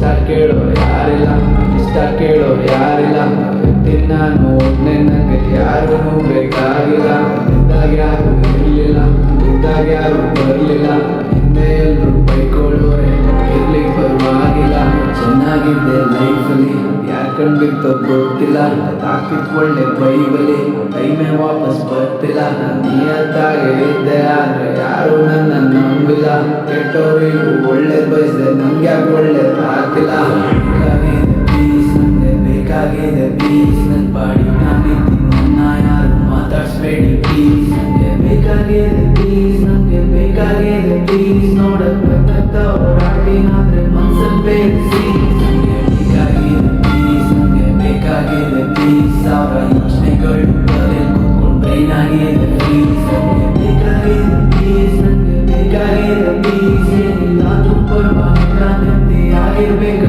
ಕಷ್ಟ ಕೇಳೋ ಯಾರಿಲ್ಲ? ಇಷ್ಟ ಕೇಳೋ ಯಾರಿಲ್ಲ? ತಿನ್ನಾನು ನಾನು ಒಬ್ಬನೇ ನನಗೆ ಯಾರೂ ಬೇಕಾಗಿಲ್ಲ. ಇದ್ದಾಗ ಯಾರು ಇರಲಿಲ್ಲ. ಇದ್ದಾಗ ಯಾರು ಬರಲಿಲ್ಲ. ಹಿಂದೆ ಎಲ್ಲರೂ ಬೈಕೊಳ್ಳೋರೆ ಇರ್ಲಿ ಪರವಾಗಿಲ್ಲ ಚೆನ್ನಾಗಿದ್ದೆ ಲೈಫಲ್ಲಿ. ಯಾರ್ ಕಂಡ್ಬಿತ್ತೋ ಗೊತ್ತಿಲ್ಲ. ತಾಕಿತ್ ಒಳ್ಳೆ ಬೈಬಲಿ. ಟೈಮೇ ವಾಪಸ್ ಬರ್ತಿಲ್ಲ. ನಿಯತ್ತಾಗೆ ಇದ್ದೆ, ಆದರೆ ಯಾರು ನನ್ನ ನಂಬಿಲ್ಲ. ಕೆಟ್ಟವರಿಗೂ ಒಳ್ಳೆ ಬಯಸಿದೆ. ಪೀಸ್ ನನ್ನ ಪಾಡಿ ನಾನಿದ್ದೀನಿ ನನ್ನ ಯಾರು ಮಾತಾಡ್ಸ್ಬೇಡಿ ಪ್ಲೀಸ್ ನನಗೆ ಬೇಕಾಗಿದೆ ಪ್ಲೀಸ್ ನನಗೆ ಬೇಕಾಗಿದೆ ಪ್ಲೀಸ್ ನೋಡಕ್ ಬಂದತ್ತ ಹೋರಾಟಿನಾದ್ರೆ ಮನ್ಸಲ್ಲಿ ಬೇರಿಸಿ ನನಗೆ ಬೇಕಾಗಿದೆ ಪ್ಲೀಸ್ ನನಗೆ ಬೇಕಾಗಿದೆ ಪ್ಲೀಸ್ ಸಾವಿರ ಯೋಚನೆಗಳು ತಲೆಯಲ್ಲಿ ಕೂತ್ಕೊಂಡು ಬ್ರೈನ್ ಆಗಿದೆ ಪ್ಲೀಸ್ ನನಗೆ ಬೇಕಾಗಿದೆ ಪ್ಲೀಸ್ ನನಗೆ ಬೇಕಾಗಿದೆ ಪ್ಲೀಸ್ ಏನಿಲ್ಲ ಪರವಾಗಿಲ್ಲ ನೆಮ್ಮದಿ ಆಗಿರ್ಬೇಕು